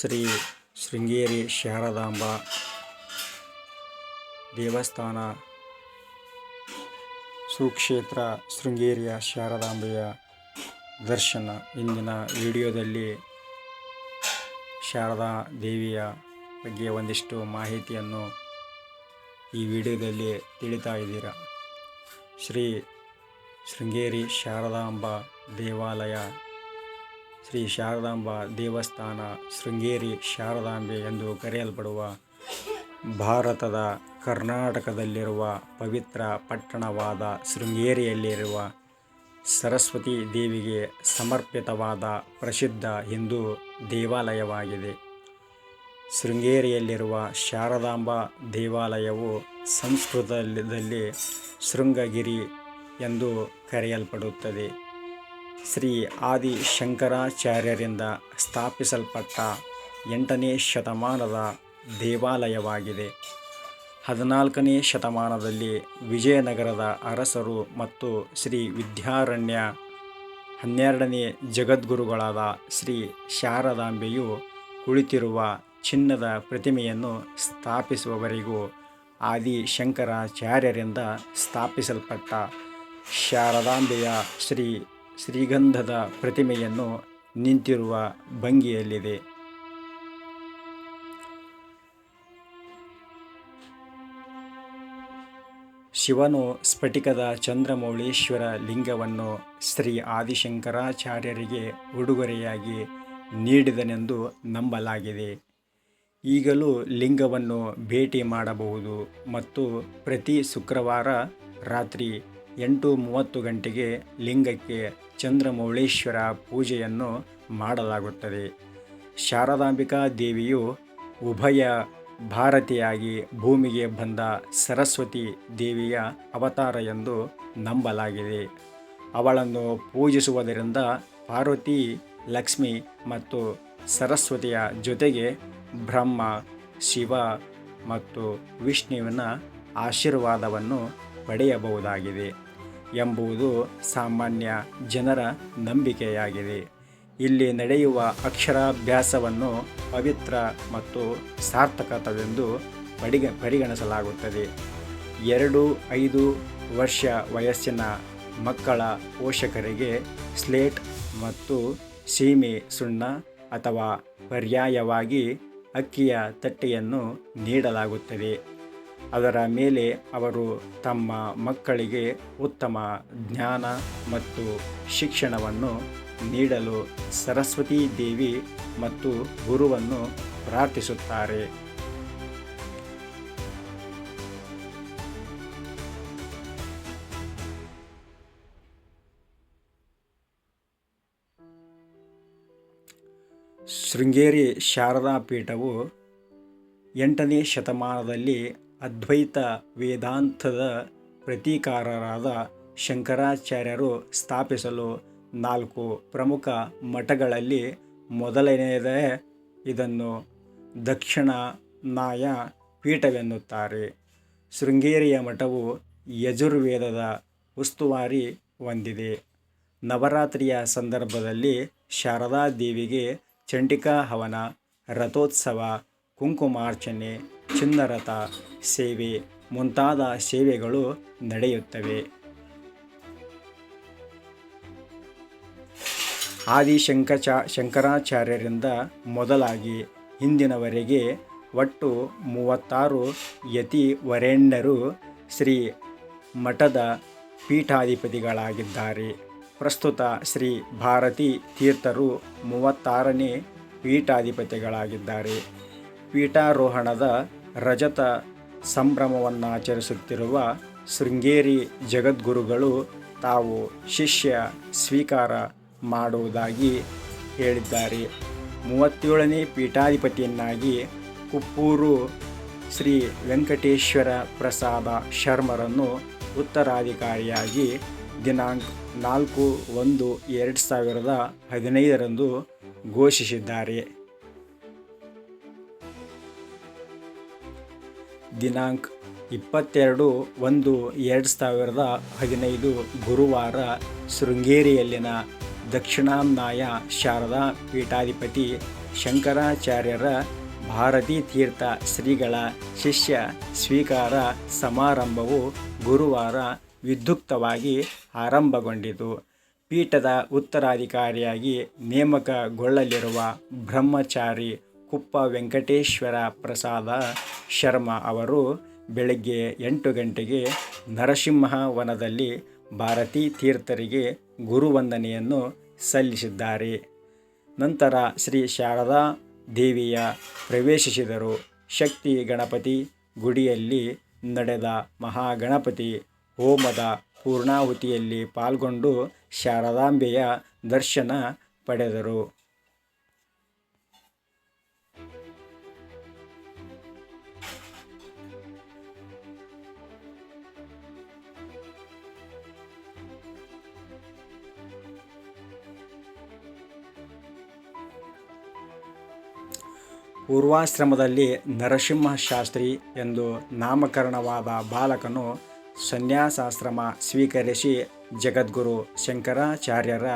ಶ್ರೀ ಶೃಂಗೇರಿ ಶಾರದಾಂಬ ದೇವಸ್ಥಾನ ಸುಕ್ಷೇತ್ರ ಶೃಂಗೇರಿಯ ಶಾರದಾಂಬೆಯ ದರ್ಶನ. ಇಂದಿನ ವಿಡಿಯೋದಲ್ಲಿ ಶಾರದಾ ದೇವಿಯ ಬಗ್ಗೆ ಒಂದಿಷ್ಟು ಮಾಹಿತಿಯನ್ನು ಈ ವಿಡಿಯೋದಲ್ಲಿ ತಿಳಿತಾ ಇದ್ದೀರಾ. ಶ್ರೀ ಶೃಂಗೇರಿ ಶಾರದಾಂಬ ದೇವಾಲಯ ಶ್ರೀ ಶಾರದಾಂಬ ದೇವಸ್ಥಾನ ಶೃಂಗೇರಿ ಶಾರದಾಂಬೆ ಎಂದು ಕರೆಯಲ್ಪಡುವ ಭಾರತದ ಕರ್ನಾಟಕದಲ್ಲಿರುವ ಪವಿತ್ರ ಪಟ್ಟಣವಾದ ಶೃಂಗೇರಿಯಲ್ಲಿರುವ ಸರಸ್ವತಿ ದೇವಿಗೆ ಸಮರ್ಪಿತವಾದ ಪ್ರಸಿದ್ಧ ಹಿಂದೂ ದೇವಾಲಯವಾಗಿದೆ. ಶೃಂಗೇರಿಯಲ್ಲಿರುವ ಶಾರದಾಂಬ ದೇವಾಲಯವು ಸಂಸ್ಕೃತದಲ್ಲಿ ಶೃಂಗಗಿರಿ ಎಂದು ಕರೆಯಲ್ಪಡುತ್ತದೆ. ಶ್ರೀ ಆದಿ ಶಂಕರಾಚಾರ್ಯರಿಂದ ಸ್ಥಾಪಿಸಲ್ಪಟ್ಟ ಎಂಟನೇ ಶತಮಾನದ ದೇವಾಲಯವಾಗಿದೆ. ಹದಿನಾಲ್ಕನೇ ಶತಮಾನದಲ್ಲಿ ವಿಜಯನಗರದ ಅರಸರು ಮತ್ತು ಶ್ರೀ ವಿದ್ಯಾರಣ್ಯ ಹನ್ನೆರಡನೇ ಜಗದ್ಗುರುಗಳಾದ ಶ್ರೀ ಶಾರದಾಂಬೆಯು ಕುಳಿತಿರುವ ಚಿನ್ನದ ಪ್ರತಿಮೆಯನ್ನು ಸ್ಥಾಪಿಸುವವರೆಗೂ ಆದಿ ಶಂಕರಾಚಾರ್ಯರಿಂದ ಸ್ಥಾಪಿಸಲ್ಪಟ್ಟ ಶಾರದಾಂಬೆಯ ಶ್ರೀ ಶ್ರೀಗಂಧದ ಪ್ರತಿಮೆಯನ್ನು ನಿಂತಿರುವ ಭಂಗಿಯಲ್ಲಿದೆ. ಶಿವನು ಸ್ಫಟಿಕದ ಚಂದ್ರಮೌಳೀಶ್ವರ ಲಿಂಗವನ್ನು ಶ್ರೀ ಆದಿಶಂಕರಾಚಾರ್ಯರಿಗೆ ಉಡುಗೊರೆಯಾಗಿ ನೀಡಿದನೆಂದು ನಂಬಲಾಗಿದೆ. ಈಗಲೂ ಲಿಂಗವನ್ನು ಭೇಟಿ ಮಾಡಬಹುದು ಮತ್ತು ಪ್ರತಿ ಶುಕ್ರವಾರ ರಾತ್ರಿ ಎಂಟು ಮೂವತ್ತು ಗಂಟೆಗೆ ಲಿಂಗಕ್ಕೆ ಚಂದ್ರಮೌಳೇಶ್ವರ ಪೂಜೆಯನ್ನು ಮಾಡಲಾಗುತ್ತದೆ. ಶಾರದಾಂಬಿಕಾ ದೇವಿಯು ಉಭಯ ಭಾರತಿಯಾಗಿ ಭೂಮಿಗೆ ಬಂದ ಸರಸ್ವತಿ ದೇವಿಯ ಅವತಾರ ಎಂದು ನಂಬಲಾಗಿದೆ. ಅವಳನ್ನು ಪೂಜಿಸುವುದರಿಂದ ಪಾರ್ವತಿ, ಲಕ್ಷ್ಮಿ ಮತ್ತು ಸರಸ್ವತಿಯ ಜೊತೆಗೆ ಬ್ರಹ್ಮ, ಶಿವ ಮತ್ತು ವಿಷ್ಣುವಿನ ಆಶೀರ್ವಾದವನ್ನು ಪಡೆಯಬಹುದಾಗಿದೆ. ಎಂಬುದು ಸಾಮಾನ್ಯ ಜನರ ನಂಬಿಕೆಯಾಗಿದೆ. ಇಲ್ಲಿ ನಡೆಯುವ ಅಕ್ಷರಾಭ್ಯಾಸವನ್ನು ಪವಿತ್ರ ಮತ್ತು ಸಾರ್ಥಕತವೆಂದು ಪರಿಗ ಪರಿಗಣಿಸಲಾಗುತ್ತದೆ. ಎರಡು, ಐದು ವರ್ಷ ವಯಸ್ಸಿನ ಮಕ್ಕಳ ಪೋಷಕರಿಗೆ ಸ್ಲೇಟ್ ಮತ್ತು ಸೀಮೆ ಸುಣ್ಣ ಅಥವಾ ಪರ್ಯಾಯವಾಗಿ ಅಕ್ಕಿಯ ತಟ್ಟೆಯನ್ನು ನೀಡಲಾಗುತ್ತದೆ. ಅದರ ಮೇಲೆ ಅವರು ತಮ್ಮ ಮಕ್ಕಳಿಗೆ ಉತ್ತಮ ಜ್ಞಾನ ಮತ್ತು ಶಿಕ್ಷಣವನ್ನು ನೀಡಲು ಸರಸ್ವತಿ ದೇವಿ ಮತ್ತು ಗುರುವನ್ನು ಪ್ರಾರ್ಥಿಸುತ್ತಾರೆ. ಶೃಂಗೇರಿ ಶಾರದಾ ಪೀಠವು ಎಂಟನೇ ಶತಮಾನದಲ್ಲಿ ಅದ್ವೈತ ವೇದಾಂತದ ಪ್ರತೀಕಾರರಾದ ಶಂಕರಾಚಾರ್ಯರು ಸ್ಥಾಪಿಸಲು ನಾಲ್ಕು ಪ್ರಮುಖ ಮಠಗಳಲ್ಲಿ ಮೊದಲನೆಯದೇ ಇದನ್ನು ದಕ್ಷಿಣಾನಾಯ ಪೀಠವೆನ್ನುತ್ತಾರೆ. ಶೃಂಗೇರಿಯ ಮಠವು ಯಜುರ್ವೇದದ ಉಸ್ತುವಾರಿ ಹೊಂದಿದೆ. ನವರಾತ್ರಿಯ ಸಂದರ್ಭದಲ್ಲಿ ಶಾರದಾದೇವಿಗೆ ಚಂಡಿಕಾ ಹವನ ರಥೋತ್ಸವ, ಕುಂಕುಮಾರ್ಚನೆ ಚಿನ್ನರಥ ಸೇವೆ ಮುಂತಾದ ಸೇವೆಗಳು ನಡೆಯುತ್ತವೆ. ಆದಿಶಂಕಚ, ಶಂಕರಾಚಾರ್ಯರಿಂದ ಮೊದಲಾಗಿ ಇಂದಿನವರೆಗೆ ಒಟ್ಟು ಮೂವತ್ತಾರು ಯತಿ ವರೆಣ್ಯರು ಶ್ರೀ ಮಠದ ಪೀಠಾಧಿಪತಿಗಳಾಗಿದ್ದಾರೆ. ಪ್ರಸ್ತುತ ಶ್ರೀ ಭಾರತಿ ತೀರ್ಥರು ಮೂವತ್ತಾರನೇ ಪೀಠಾಧಿಪತಿಗಳಾಗಿದ್ದಾರೆ. ಪೀಠಾರೋಹಣದ ರಜತ ಸಂಭ್ರಮವನ್ನು ಆಚರಿಸುತ್ತಿರುವ ಶೃಂಗೇರಿ ಜಗದ್ಗುರುಗಳು ತಾವು ಶಿಷ್ಯ ಸ್ವೀಕಾರ ಮಾಡುವುದಾಗಿ ಹೇಳಿದ್ದಾರೆ. ಮೂವತ್ತೇಳನೇ ಪೀಠಾಧಿಪತಿಯನ್ನಾಗಿ ಕುಪ್ಪೂರು ಶ್ರೀ ವೆಂಕಟೇಶ್ವರ ಪ್ರಸಾದ ಶರ್ಮರನ್ನು ಉತ್ತರಾಧಿಕಾರಿಯಾಗಿ ದಿನಾಂಕ ನಾಲ್ಕು ಒಂದು ಎರಡು ಸಾವಿರದ ಹದಿನೈದರಂದು ಘೋಷಿಸಿದ್ದಾರೆ. ದಿನಾಂಕ ಇಪ್ಪತ್ತೆರಡು ಒಂದು ಎರಡು ಸಾವಿರದ ಹದಿನೈದು ಗುರುವಾರ ಶೃಂಗೇರಿಯಲ್ಲಿನ ದಕ್ಷಿಣಾಮ್ನಾಯ ಶಾರದಾ ಪೀಠಾಧಿಪತಿ ಶಂಕರಾಚಾರ್ಯರ ಭಾರತೀ ತೀರ್ಥ ಶ್ರೀಗಳ ಶಿಷ್ಯ ಸ್ವೀಕಾರ ಸಮಾರಂಭವು ಗುರುವಾರ ವಿದ್ಯುಕ್ತವಾಗಿ ಆರಂಭಗೊಂಡಿತು. ಪೀಠದ ಉತ್ತರಾಧಿಕಾರಿಯಾಗಿ ನೇಮಕಗೊಳ್ಳಲಿರುವ ಬ್ರಹ್ಮಚಾರಿ ಕುಪ್ಪ ವೆಂಕಟೇಶ್ವರ ಪ್ರಸಾದ ಶರ್ಮ ಅವರು ಬೆಳಗ್ಗೆ ಎಂಟು ಗಂಟೆಗೆ ನರಸಿಂಹವನದಲ್ಲಿ ಭಾರತೀ ತೀರ್ಥರಿಗೆ ಗುರುವಂದನೆಯನ್ನು ಸಲ್ಲಿಸಿದ್ದಾರೆ. ನಂತರ ಶ್ರೀ ಶಾರದಾ ದೇವಿಯ ಪ್ರವೇಶಿಸಿದರು. ಶಕ್ತಿ ಗಣಪತಿ ಗುಡಿಯಲ್ಲಿ ನಡೆದ ಮಹಾಗಣಪತಿ ಹೋಮದ ಪೂರ್ಣಾಹುತಿಯಲ್ಲಿ ಪಾಲ್ಗೊಂಡು ಶಾರದಾಂಬೆಯ ದರ್ಶನ ಪಡೆದರು. ಪೂರ್ವಾಶ್ರಮದಲ್ಲಿ ನರಸಿಂಹ ಶಾಸ್ತ್ರಿ ಎಂದು ನಾಮಕರಣವಾದ ಬಾಲಕನು ಸನ್ಯಾಸಾಶ್ರಮ ಸ್ವೀಕರಿಸಿ ಜಗದ್ಗುರು ಶಂಕರಾಚಾರ್ಯರ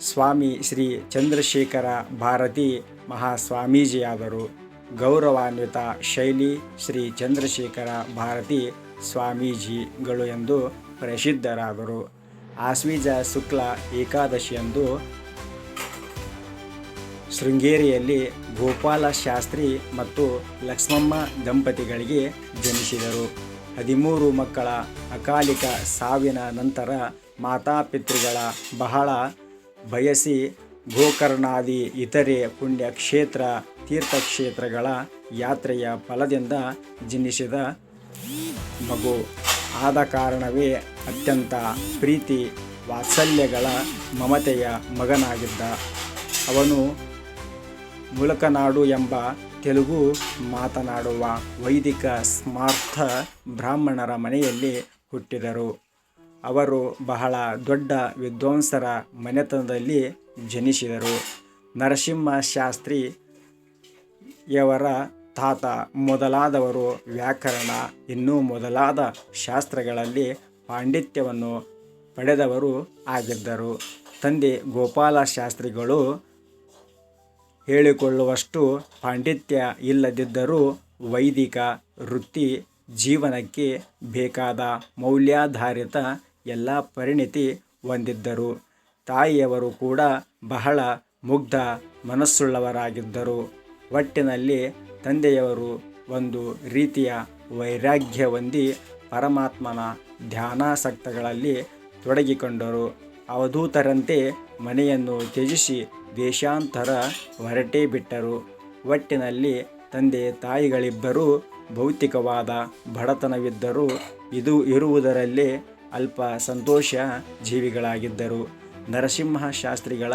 ಸ್ವಾಮಿ ಶ್ರೀ ಚಂದ್ರಶೇಖರ ಭಾರತಿ ಮಹಾಸ್ವಾಮೀಜಿಯಾದರು. ಗೌರವಾನ್ವಿತ ಶೈಲಿ ಶ್ರೀ ಚಂದ್ರಶೇಖರ ಭಾರತಿ ಸ್ವಾಮೀಜಿಗಳು ಎಂದು ಪ್ರಸಿದ್ಧರಾದರು. ಆಶ್ವೀಜ ಶುಕ್ಲ ಏಕಾದಶಿಯಂದು ಶೃಂಗೇರಿಯಲ್ಲಿ ಗೋಪಾಲ ಶಾಸ್ತ್ರಿ ಮತ್ತು ಲಕ್ಷ್ಮಮ್ಮ ದಂಪತಿಗಳಿಗೆ ಜನಿಸಿದರು. ಹದಿಮೂರು ಮಕ್ಕಳ ಅಕಾಲಿಕ ಸಾವಿನ ನಂತರ ಮಾತಾಪಿತೃಗಳ ಬಹಳ ಬಯಸಿ ಗೋಕರ್ಣಾದಿ ಇತರೆ ಪುಣ್ಯಕ್ಷೇತ್ರ ತೀರ್ಥಕ್ಷೇತ್ರಗಳ ಯಾತ್ರೆಯ ಫಲದಿಂದ ಜನಿಸಿದ ಮಗು. ಆದ ಕಾರಣವೇ ಅತ್ಯಂತ ಪ್ರೀತಿ ವಾತ್ಸಲ್ಯಗಳ ಮಮತೆಯ ಮಗನಾಗಿದ್ದ. ಅವನು ಮುಳಕನಾಡು ಎಂಬ ತೆಲುಗು ಮಾತನಾಡುವ ವೈದಿಕ ಸ್ಮಾರ್ಥ ಬ್ರಾಹ್ಮಣರ ಮನೆಯಲ್ಲಿ ಹುಟ್ಟಿದರು. ಅವರು ಬಹಳ ದೊಡ್ಡ ವಿದ್ವಾಂಸರ ಮನೆತನದಲ್ಲಿ ಜನಿಸಿದರು. ನರಸಿಂಹ ಶಾಸ್ತ್ರಿಯವರ ತಾತ ಮೊದಲಾದವರು ವ್ಯಾಕರಣ, ಇನ್ನೂ ಮೊದಲಾದ ಶಾಸ್ತ್ರಗಳಲ್ಲಿ ಪಾಂಡಿತ್ಯವನ್ನು ಪಡೆದವರು ಆಗಿದ್ದರು. ತಂದೆ ಗೋಪಾಲ ಶಾಸ್ತ್ರಿಗಳು ಹೇಳಿಕೊಳ್ಳುವಷ್ಟು ಪಾಂಡಿತ್ಯ ಇಲ್ಲದಿದ್ದರೂ ವೈದಿಕ ವೃತ್ತಿ ಜೀವನಕ್ಕೆ ಬೇಕಾದ ಮೌಲ್ಯಾಧಾರಿತ ಎಲ್ಲ ಪರಿಣಿತಿ ಹೊಂದಿದ್ದರು. ತಾಯಿಯವರು ಕೂಡ ಬಹಳ ಮುಗ್ಧ ಮನಸ್ಸುಳ್ಳವರಾಗಿದ್ದರು. ಒಟ್ಟಿನಲ್ಲಿ ತಂದೆಯವರು ಒಂದು ರೀತಿಯ ವೈರಾಗ್ಯ ಹೊಂದಿ ಪರಮಾತ್ಮನ ಧ್ಯಾನಾಸಕ್ತಗಳಲ್ಲಿ ತೊಡಗಿಕೊಂಡರು. ಅವಧೂತರಂತೆ ಮನೆಯನ್ನು ತ್ಯಜಿಸಿ ದೇಶಾಂತರ ಹೊರಟೇ ಬಿಟ್ಟರು. ಒಟ್ಟಿನಲ್ಲಿ ತಂದೆ ತಾಯಿಗಳಿಬ್ಬರೂ ಭೌತಿಕವಾದ ಬಡತನವಿದ್ದರೂ ಇದು ಇರುವುದರಲ್ಲಿ ಅಲ್ಪ ಸಂತೋಷ ಜೀವಿಗಳಾಗಿದ್ದರು. ನರಸಿಂಹ ಶಾಸ್ತ್ರಿಗಳ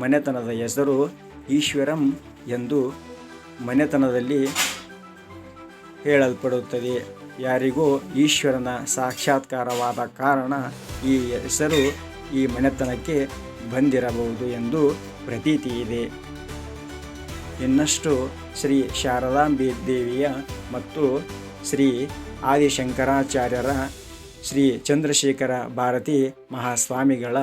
ಮನೆತನದ ಹೆಸರು ಈಶ್ವರಂ ಎಂದು ಮನೆತನದಲ್ಲಿ ಹೇಳಲ್ಪಡುತ್ತದೆ. ಯಾರಿಗೂ ಈಶ್ವರನ ಸಾಕ್ಷಾತ್ಕಾರವಾದ ಕಾರಣ ಈ ಹೆಸರು ಈ ಮನೆತನಕ್ಕೆ ಬಂದಿರಬಹುದು ಎಂದು ಪ್ರತೀತಿ ಇದೆ. ಇನ್ನಷ್ಟು ಶ್ರೀ ಶಾರದಾಂಬಿ ದೇವಿಯ ಮತ್ತು ಶ್ರೀ ಆದಿಶಂಕರಾಚಾರ್ಯರ ಶ್ರೀ ಚಂದ್ರಶೇಖರ ಭಾರತಿ ಮಹಾಸ್ವಾಮಿಗಳ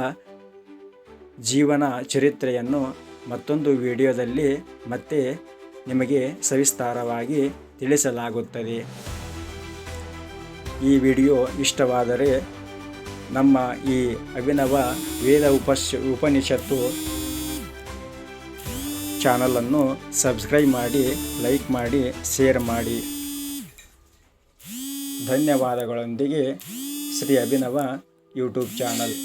ಜೀವನ ಚರಿತ್ರೆಯನ್ನು ಮತ್ತೊಂದು ವಿಡಿಯೋದಲ್ಲಿ ಮತ್ತೆ ನಿಮಗೆ ಸವಿಸ್ತಾರವಾಗಿ ತಿಳಿಸಲಾಗುತ್ತದೆ. ಈ ವಿಡಿಯೋ ಇಷ್ಟವಾದರೆ ನಮ್ಮ ಈ ಅಭಿನವ ವೇದ ಉಪಶ್, ಉಪನಿಷತ್ತು ಚಾನಲನ್ನು ಸಬ್ಸ್ಕ್ರೈಬ್ ಮಾಡಿ ಲೈಕ್ ಮಾಡಿ ಶೇರ್ ಮಾಡಿ. ಧನ್ಯವಾದಗಳೊಂದಿಗೆ ಶ್ರೀ ಅಭಿನವ ಯೂಟ್ಯೂಬ್ ಚಾನಲ್.